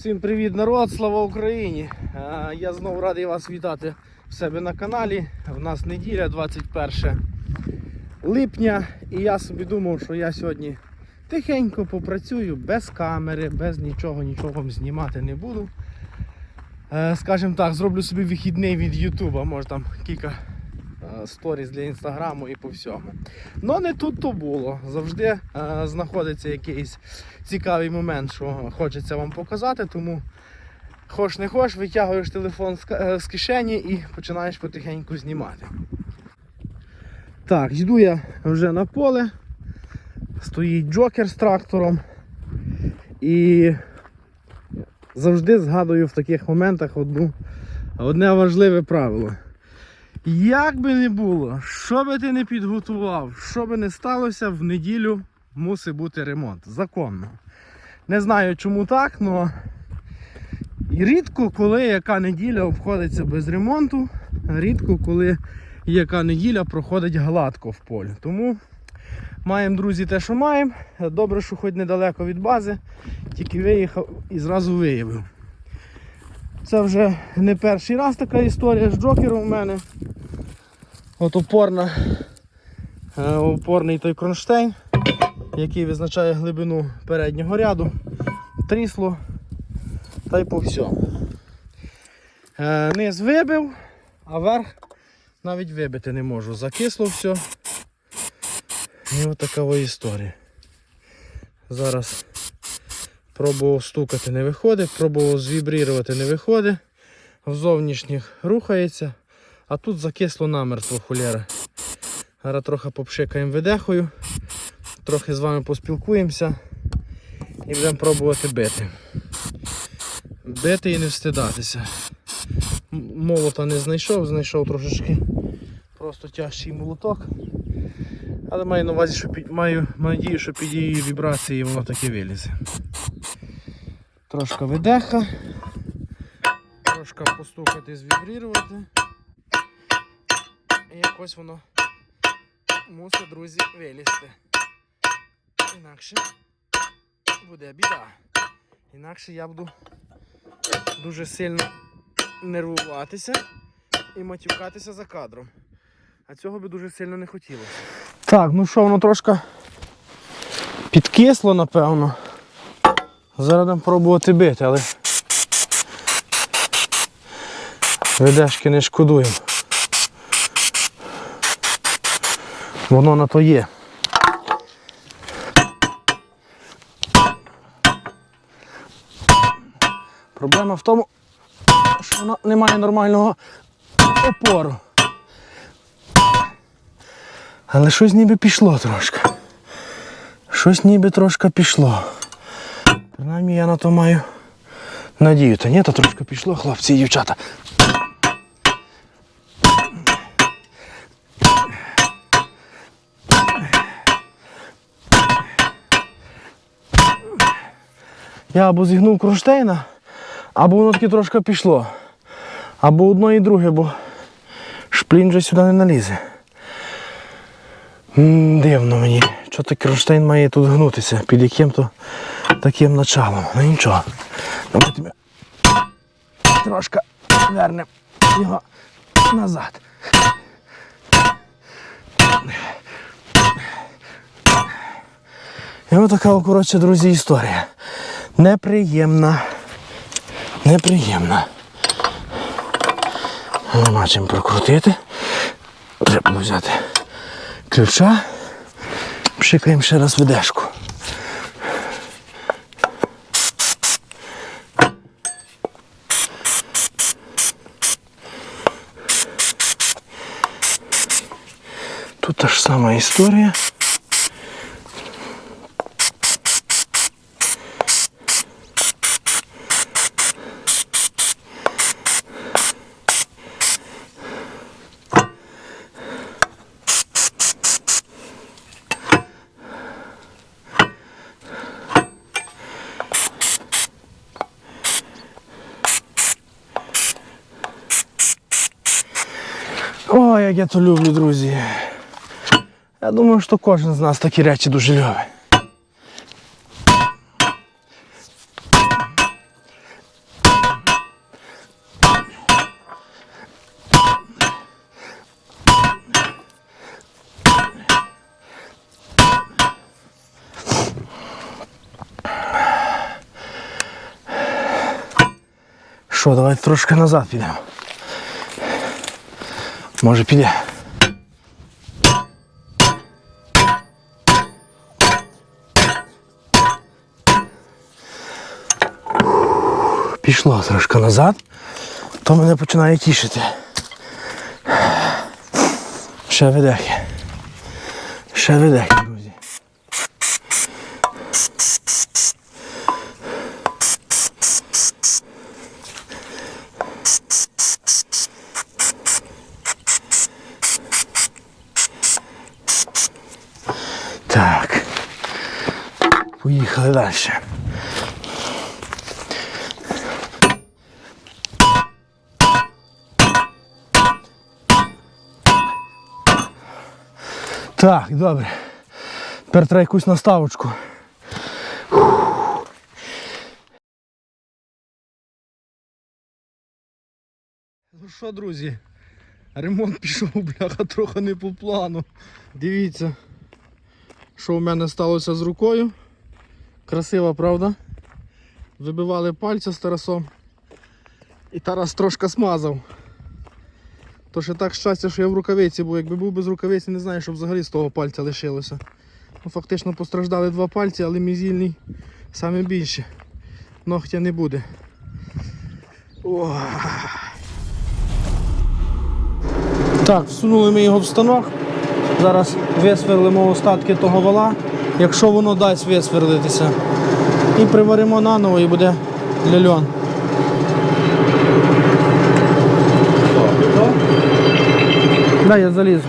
Всім привіт, народ! Слава Україні! Я знову радий вас вітати в себе на каналі. В нас неділя, 21 липня. І я собі думав, що я сьогодні тихенько попрацюю без камери, без нічого, нічого вам знімати не буду. Е, Скажімо так, зроблю собі вихідний від Ютуба, може там кілька сторіс для інстаграму і по всьому. Но не тут то було. Завжди е, знаходиться якийсь цікавий момент, що хочеться вам показати, тому хоч не хоч, витягуєш телефон е, з кишені і починаєш потихеньку знімати. Так, йду я вже на поле. Стоїть джокер з трактором. І завжди згадую в таких моментах одну, одне важливе правило. Як би не було, що би ти не підготував, що би не сталося, в неділю мусить бути ремонт. Законно. Не знаю чому так, але рідко коли яка неділя обходиться без ремонту, рідко коли яка неділя проходить гладко в полі. Тому маємо, друзі, те, що маємо. Добре, що хоч недалеко від бази, тільки виїхав і зразу виявив. Це вже не перший раз така історія з джокером у мене. От опорна, е, опорний той кронштейн, який визначає глибину переднього ряду, трісло та й по всьому. Е, Низ вибив, а верх навіть вибити не можу. Закисло все. І от така історія. Зараз пробував стукати не виходить, пробував звібрірувати не виходить. В зовнішніх рухається. А тут закисло намертво хулєра. Зараз трохи попшикаємо видехою, трохи з вами поспілкуємося і будемо пробувати бити. Бити і не встидатися. Молота не знайшов, знайшов трошечки просто тяжчий молоток. Але маю на увазі, що під, маю надію, що під її вібрації воно таки вилізе. Трошка видеха, трошки постукати, звібрірувати. І якось воно мусить, друзі, вилізти. Інакше буде біда. Інакше я буду дуже сильно нервуватися і матюкатися за кадром. А цього би дуже сильно не хотілося. Так, ну що, воно трошки підкисло, напевно. Зараз будемо пробувати бити, але видешки не шкодуємо. Воно на то є. Проблема в тому, що воно не має нормального опору. Але щось ніби пішло трошки. Щось ніби трошки пішло. Принаймні я на то маю надію. Та ні, то трошки пішло, хлопці і дівчата. Я або зігнув кронштейна, або воно таки трошки пішло. Або одно і друге, бо шплін вже сюди не налізе. М, Дивно мені. Що то кронштейн має тут гнутися під яким-то таким началом. Ну нічого. Давайте ми трошки вернемо його назад. І ось така, коротше, друзі, історія. Неприємна. Неприємна. Нема чим прокрутити. Треба взяти ключа. Пшикаємо ще раз видешку. сама історія. Ой, як я то люблю, друзі. Я думаю, що кожен з нас такі речі дуже любить. Що, давайте трошки назад підемо. Може піде. Пішло трошки назад, то мене починає тішити. Ще видахи, Ще видехи, друзі. Так. Поїхали далі. Так, добре. Тепер треба якусь наставочку. Ну що, друзі, ремонт пішов, бляха, трохи не по плану. Дивіться, що у мене сталося з рукою. Красива, правда? Вибивали пальця з Тарасом. І Тарас трошки смазав. То ще так щастя, що я в рукавиці був. Якби був без рукавиці, не знаю, що взагалі з того пальця лишилося. Ну, фактично постраждали два пальці, але мізільний саме більше. Ногтя не буде. О. Так, всунули ми його в станок. Зараз висверлимо остатки того вала, якщо воно дасть висверлитися. І приваримо наново і буде ляльон. Дай я залізу.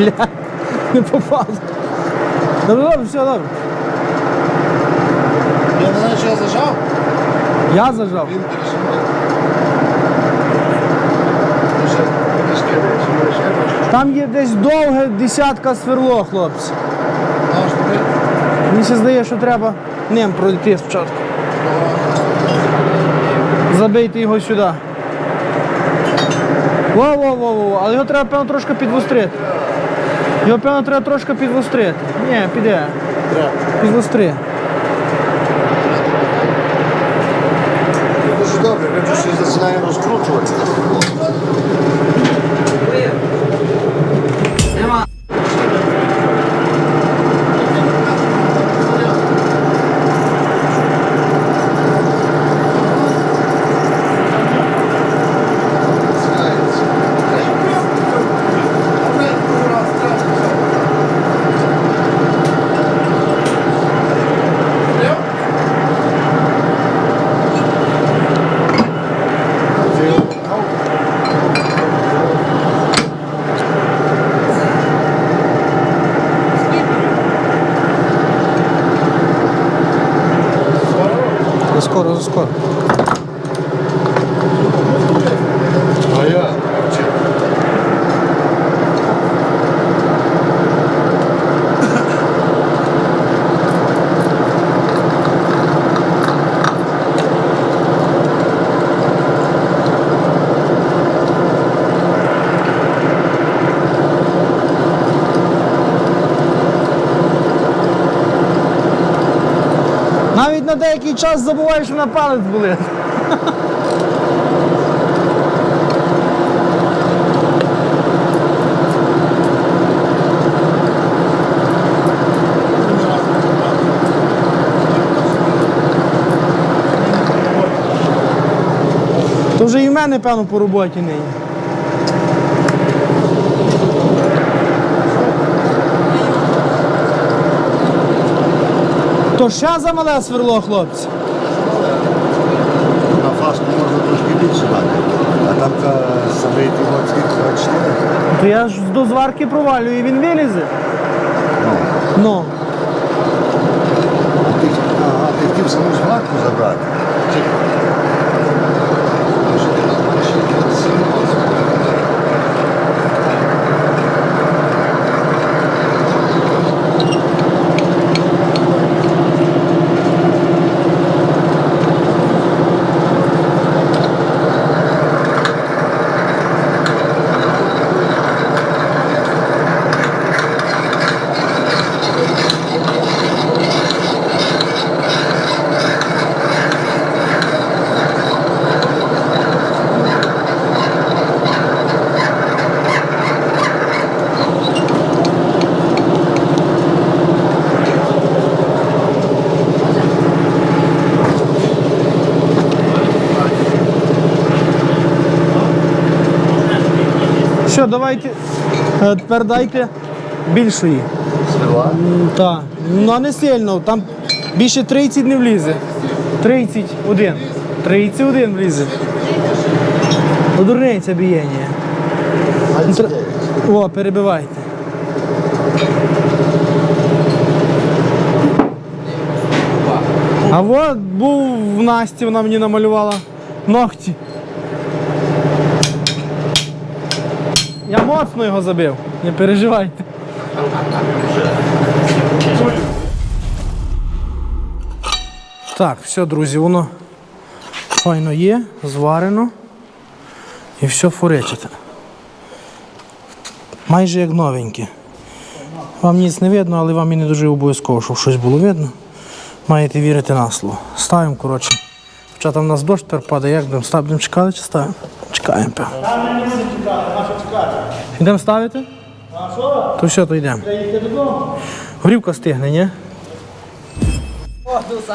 Бля, не попав. Добре, добре, все добре. Я не знаю, що я зажав. Я зажав. Він вище. Там є десь довге десятка сверло, хлопці. Мені ще здає, що треба ним пройти спочатку. Забийте його сюди. Во-во-во-во, але його треба, певно, трошки підвострити. Його, певно, треба трошки підвострити. Ні, піде. Треба. Підвостри. Дуже добре, ми вже починаємо розкручувати. Скоро, скоро. А я. Навіть на деякий час забуваєш, що на палець болить. То вже і в мене, певно, по роботі нині. То ще замале сверло, хлопці. На фаску можна трошки більше мати. А там самий тимоцький 4. То я ж до зварки провалюю і він вилізе. Ну, Ну. ти, ти хотів саму зварку забрати. Що, давайте. е, Тепер дайте більшої. Стріла. Так. Ну а не сильно, там більше 30 не влізе. 31. 31 влізе. Одурниця бієння. О, перебивайте. А от був в Насті, вона мені намалювала ногті. Я моцно його забив, не переживайте. Так, все, друзі, воно файно є, зварено і все фуречите. Майже як новеньке. Вам ніц не видно, але вам і не дуже обов'язково, щоб щось було видно. Маєте вірити на слово. Ставимо, коротше. Хоча там у нас дощ тепер падає, як будемо? Будемо чекати чи ставимо? Чекаємо. Йдемо ставити? То все, то йдемо. Горівка стигне, ні?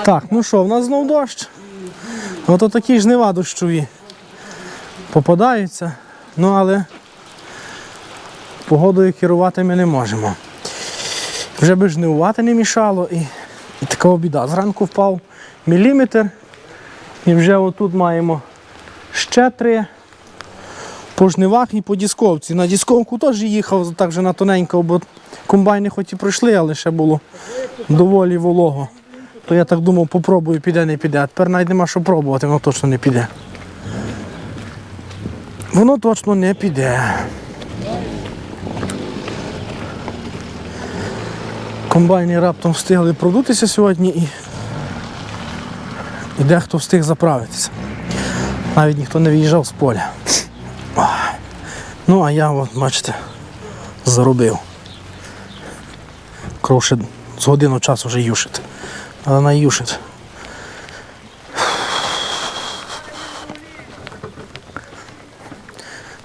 Так, ну що, в нас знов дощ. Ото такі жнива дощові попадаються. Ну але погодою керувати ми не можемо. Вже би жнивувати не мішало і, і така біда. Зранку впав міліметр. І вже отут маємо ще три. По жнивах і по дісковці. На дісковку теж їхав так же на тоненько, бо комбайни хоч і пройшли, але ще було доволі волого. То я так думав, попробую, піде, не піде. А тепер навіть нема що пробувати, воно точно не піде. Воно точно не піде. Комбайни раптом встигли продутися сьогодні і, і дехто встиг заправитися. Навіть ніхто не виїжджав з поля. Ну, а я, от, бачите, заробив. Кров з годину часу вже юшить. Але вона юшить.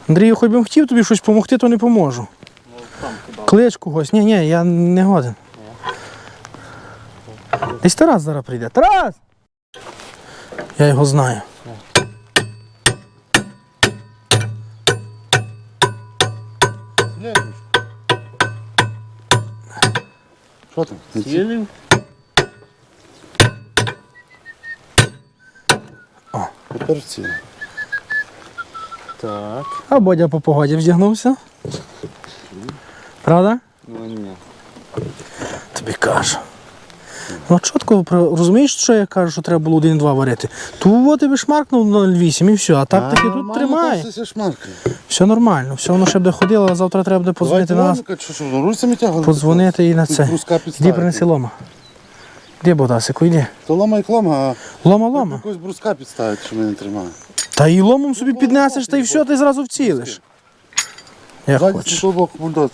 Андрію, хоч би хотів тобі щось допомогти, то не поможу. Клич когось. Ні, ні, я не годен. Десь Тарас зараз прийде. Тарас! Я його знаю. Що там? Цілив? Тепер ціла. Так. А Бодя по погоді вдягнувся. Правда? Ну ні. Тобі кажу. Ну чітко розумієш, що я кажу, що треба було 1-2 варити. Ту тебе шмаркнув 0,8 і все, а так таки тут тримає. Все шмарка. Все нормально, все воно ще буде ходило, а завтра треба буде подзвонити на нас. Що, що, ну, руцями тягали? Подзвонити і на це. Іди принеси лома. Де Богдасику, йди. То лома і клома, Лома а лома лома. якось бруска підставить, що мене тримає. Та і ломом собі піднесеш, та і все, ти зразу вцілиш. Як хочеш.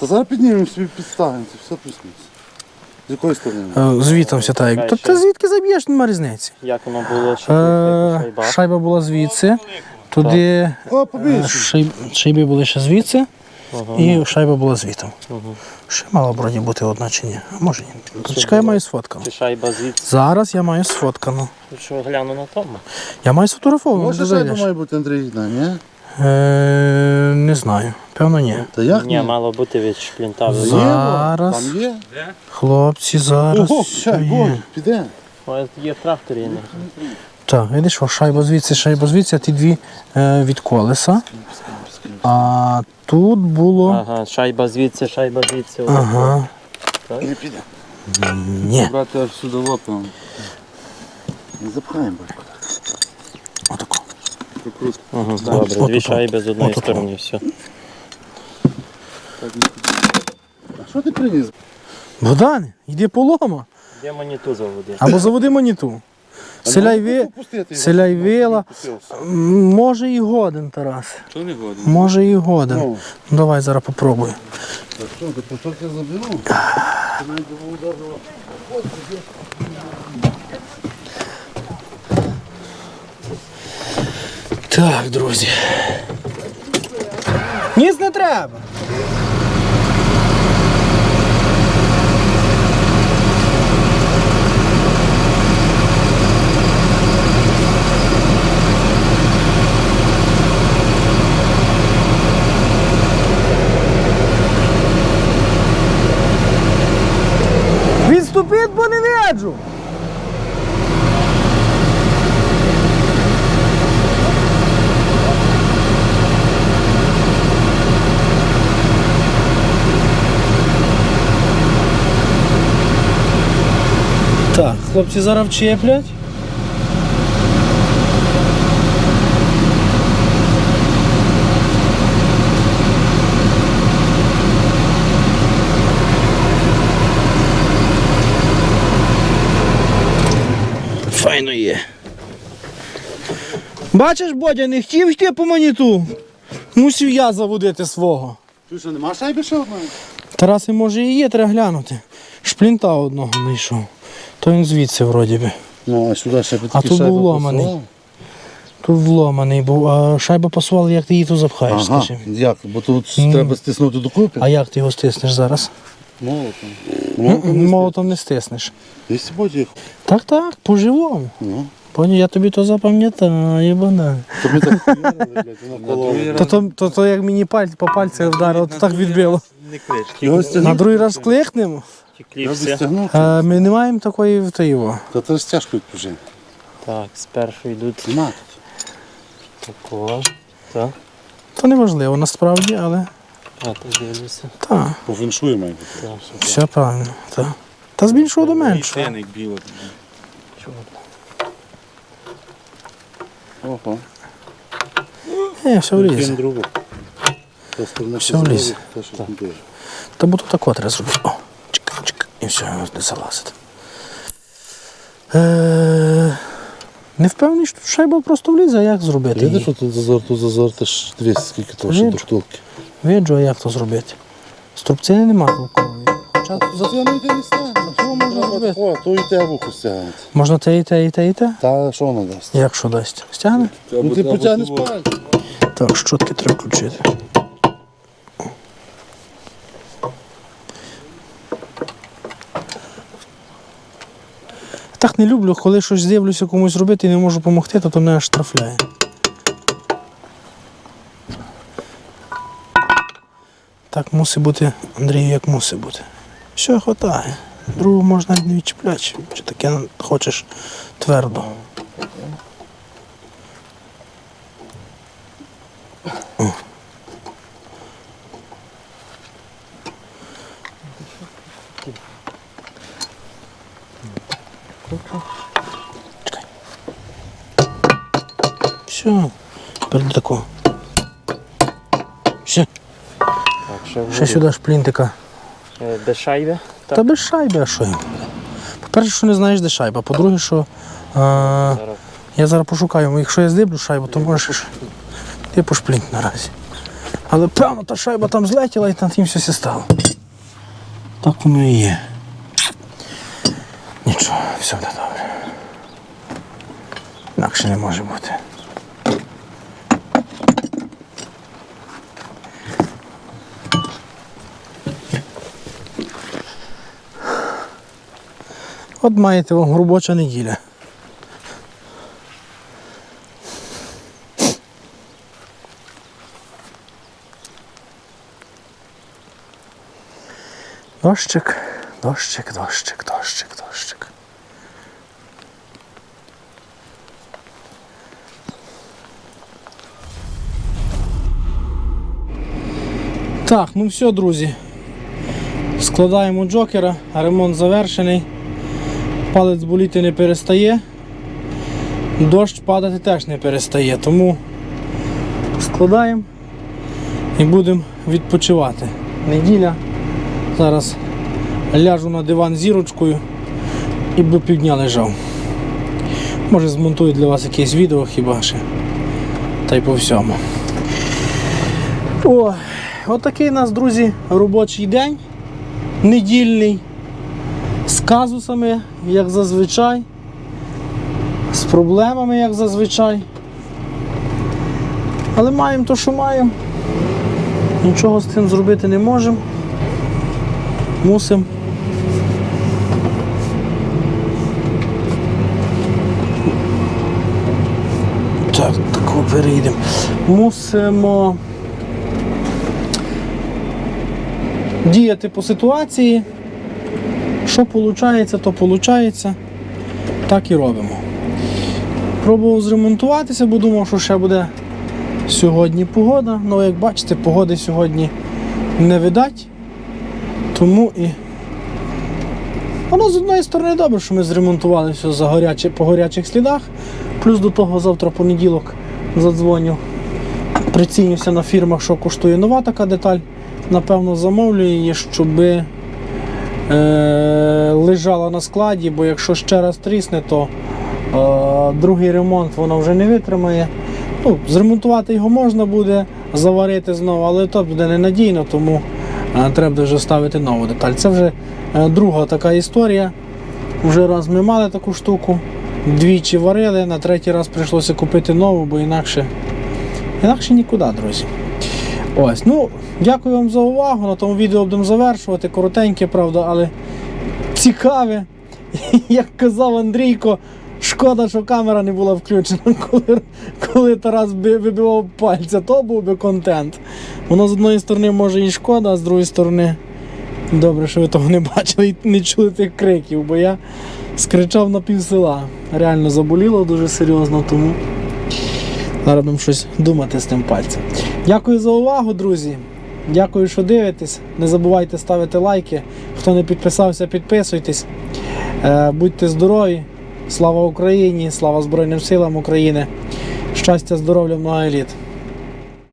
Та зараз піднімемо собі підставимо, це все плюс-мінус. З якої сторони? Е, Звітом та як. Та ти звідки заб'єш, нема різниці. Як воно було, що Е, шайба? Шайба була звідси. Туди О, е, побільше. шайб, шайби були ще звідси. І шайба була звітом. Ще мала вроді бути одна чи ні. А може ні. Чекай, я маю сфоткану. Чи шайба звідси? Зараз я маю сфоткану. Що гляну на тому? Я маю сфотографовану. Може шайба має бути Андрій, да, ні? Е, не знаю. Певно, ні. Та як Ні, мало бути від шплінта. Зараз. Там є. Хлопці, зараз. Ого, чай, є. бой, піде. Ось є в тракторі. Так, видиш, шайба звідси, шайба звідси, а ті дві е, від колеса. А тут було. Ага, шайба звідси, шайба звідси. Ага. Не піде. Ні. Брати аж сюди лопнемо. Не запхаємо, батько. Отако. Ага, добре, От дві тут, шайби з одної от тут. сторони, все. А що ти приніс? Богдане, йди полома. Де моніту заводи? Або заводи маніту. Селяй ви. Селяй вила. Може і годен, Тарас. Що не годин? Може і годен. Ну. Ну, Давай зараз попробуй. Що, ти пушок я заберу? Так, друзі. Ніц не треба. Попереджу. Так, хлопці зараз вчеплять. Файно є. Бачиш, Бодя, не хотів йти по маніту. Мусив я заводити свого. Ти що, нема шайби ще одної? Тараси, може, і є, треба глянути. Шплінта одного знайшов. То він звідси вроді би. Ну, а сюди ще А тут був ломаний. Тут вломаний був, а шайба пасувала, як ти її тут запхаєш, Ага, скажи. як? Бо тут М. треба стиснути докупи. А як ти його стиснеш зараз? Молотом. М-м, Молотом не стиснеш. Так, так, по-живому. Ну. Поняв, я тобі то запам'ятаю, бана. То ми так блядь. То, то, то, то як мені паль, по пальцях вдарило, то так відбило. Не клич. Його На другий раз кликнемо. Ті кліпси. А, ми не маємо такої в його. Та це ж тяжко відпужити. Так, спершу йдуть Нема. такого. Так. То не важливо насправді, але А, то дивлюся. так, По має бути. Все правильно. Так. Та з більшого до меншого. Ого. Е, все влізе. другу. Все там. Та буду так от треба зробити. О, чик, чик, і все, не залазить. Е, не впевнений, що шайба просто влізе, а як зробити? Видиш, її? що тут зазор, тут зазор, ти ж дивись, скільки того ще Виджу. до втулки. Виджу, а як то зробити? Струбцини нема толкової. Хоча Зато не йде не стане. Що можна зробити? О, то і те вухо стягнеться. Можна те і те, і те, і те? Та що вона дасть? Як що дасть? Стягне? Ну ти потягнеш пальцем. Так, щотки треба включити. Так не люблю, коли щось дивлюся комусь робити і не можу допомогти, то, то мене аж штрафляє. Так мусить бути, Андрію, як мусить бути. Все, хватає. Другу можна не відчіпляти, чи таке хочеш твердо. Все, перед тако. Все, ще сюди шплінтика. Е, Де шайби? Та без шайби, а що їм? По-перше, що не знаєш, де шайба. По-друге, що а, я зараз пошукаю, якщо я здиблю шайбу, то можеш ти пошплінт наразі. Але певно, та шайба там злетіла і там тим все стало. Так воно і є. Нічого, все буде добре. Інакше не може бути. От маєте вам робоча неділя. Дощик, дощик, дощик, дощик, дощик. Так, ну все, друзі. Складаємо джокера, ремонт завершений. Палець боліти не перестає. Дощ падати теж не перестає, тому складаємо і будемо відпочивати. Неділя. Зараз ляжу на диван зірочкою і до півдня лежав. Може змонтую для вас якесь відео хіба ще. Та й по всьому. О, отакий у нас, друзі, робочий день. Недільний. З казусами, як зазвичай. З проблемами, як зазвичай. Але маємо то, що маємо. Нічого з цим зробити не можемо. Мусимо. Так, тако перейдемо. Мусимо діяти по ситуації. Що виходить, то виходить. Так і робимо. Пробував зремонтуватися, бо думав, що ще буде сьогодні погода. Ну, як бачите, погоди сьогодні не видать. Тому і. Воно з одної сторони добре, що ми зремонтували все за горяче, по гарячих слідах. Плюс до того завтра понеділок задзвоню. Прицінюся на фірмах, що коштує нова така деталь. Напевно, замовлю її, щоб е, лежала на складі, бо якщо ще раз трісне, то е, другий ремонт воно вже не витримає. Ну, зремонтувати його можна буде, заварити знову, але то буде ненадійно, тому е, треба вже ставити нову деталь. Це вже е, друга така історія. Вже раз ми мали таку штуку, двічі варили, на третій раз прийшлося купити нову, бо інакше, інакше нікуди, друзі. Ось, ну, дякую вам за увагу. На тому відео будемо завершувати. Коротеньке, правда, але цікаве. Як казав Андрійко, шкода, що камера не була включена, коли, коли Тарас вибивав пальця, то був би контент. Воно з одної сторони може і шкода, а з другої сторони. Добре, що ви того не бачили і не чули тих криків, бо я скричав на пів села. Реально заболіло дуже серйозно, тому зараз будемо щось думати з тим пальцем. Дякую за увагу, друзі. Дякую, що дивитесь. Не забувайте ставити лайки. Хто не підписався, підписуйтесь. Е, Будьте здорові. Слава Україні! Слава Збройним силам України! Щастя, здоров'я, много літ!